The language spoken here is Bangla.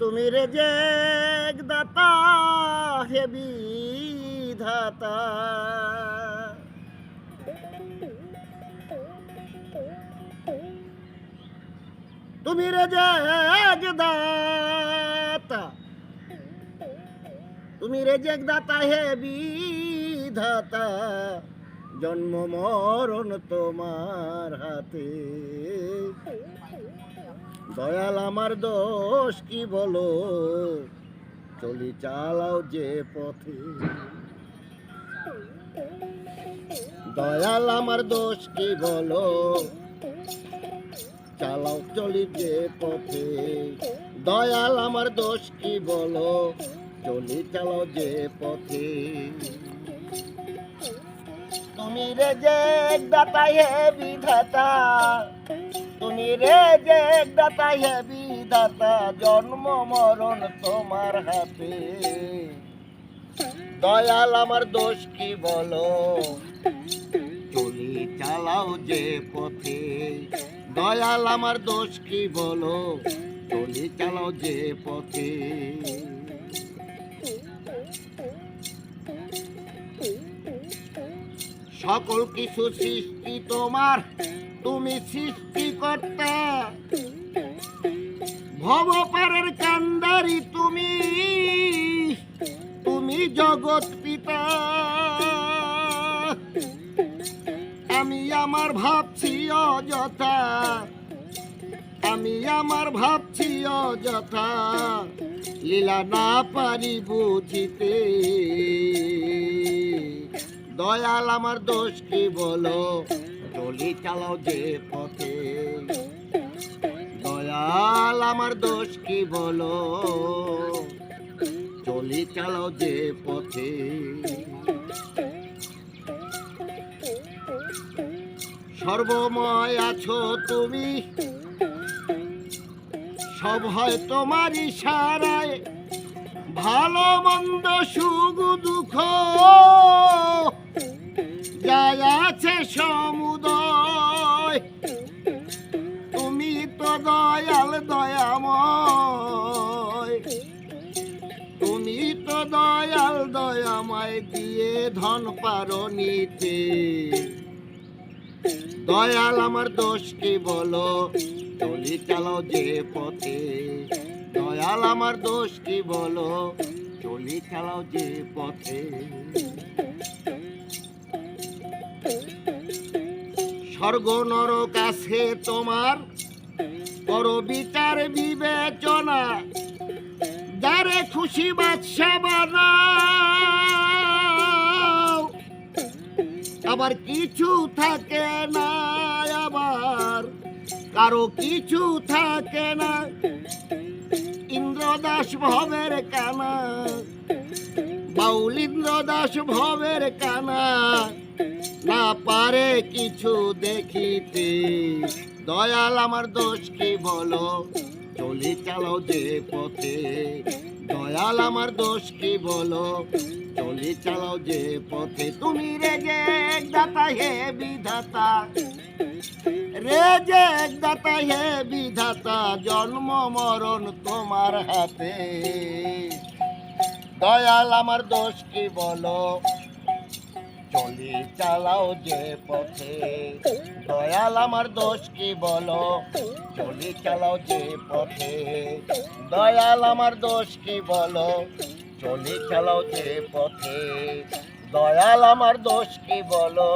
তুমি রে যে দাতা হে বিধাতা। তুমি রে যে দাতা তুমি রে যে দাতা হে বিধাতা। জন্ম মরণ তোমার হাতে। দয়াল আমার দোষ, কি বলো? চলি চালাও যে পথে। দয়াল আমার দোষ, কি বলো? চালাও, চলি যে পথে। দয়াল আমার দোষ, কি বলো? চলি চালাও যে পথে। তুমি রে যে দাতা হে বিধাতা দাতা, জন্ম মরণ তোমার হাতে। দয়াল, আমার দোষ কি বলো? চলি চালাও যে পথে। দয়াল, আমার দোষ কি বলো? চলি চালাও যে পথে। সকল কিছু সৃষ্টি তোমার, তুমি সৃষ্টি করতে ভবপারের কান্দারি তুমি তুমি জগৎ পিতা। আমি আমার ভাবছি অযথা, আমি আমার ভাবছি অযথা, লীলা না পারি বুঝিতে। দয়াল আমার দোষ কি বলো? চলি চালাও যে পথে। দয়াল, আমার দোষ কি বলো? চলি চালাও যে পথে। সর্বময় আছো তুমি। সব হয় তোমার ইশারায়। ভালো, মন্দ, সুখ, দুঃখ যাই আছে সমুদয়। তুমি তো দয়াল, দয়াময়, দিয়ে ধন পারো নিতে। দয়াল, আমার দোষ কি বলো? চলি চালাও যে পথে। দয়াল, আমার দোষ কি বলো? চলি চালাও যে পথে। স্বর্গ নরক আছে তোমার। করো বিচার বিবেচনা। যারে খুশি বাদশা বানাও। আবার কিছু থাকে না আবার, কারও কিছু থাকে না। ইন্দ্রদাস ভবের কানা, বাউল ইন্দ্রদাস ভবের কানা। পারে কিছু দেখিতে। দয়াল, আমার দোষ কি বলো? চলি চালাও যে পথে। দয়াল, আমার দোষ কি বলো? চলি চালাও যে পথে। তুমি রে যে দাতা হে বিধাতা। রে যে দাতা হে বিধাতা। জন্ম, মরণ তোমার হাতে। দয়াল, আমার দোষ কি বলো? চলি চালাও যে পথে। দয়াল আমার দোষ কি বলো? চলি চালাও যে পথে। দয়াল আমার দোষ কি বলো? চলি চালাও যে পথে। দয়াল আমার দোষ কি বলো?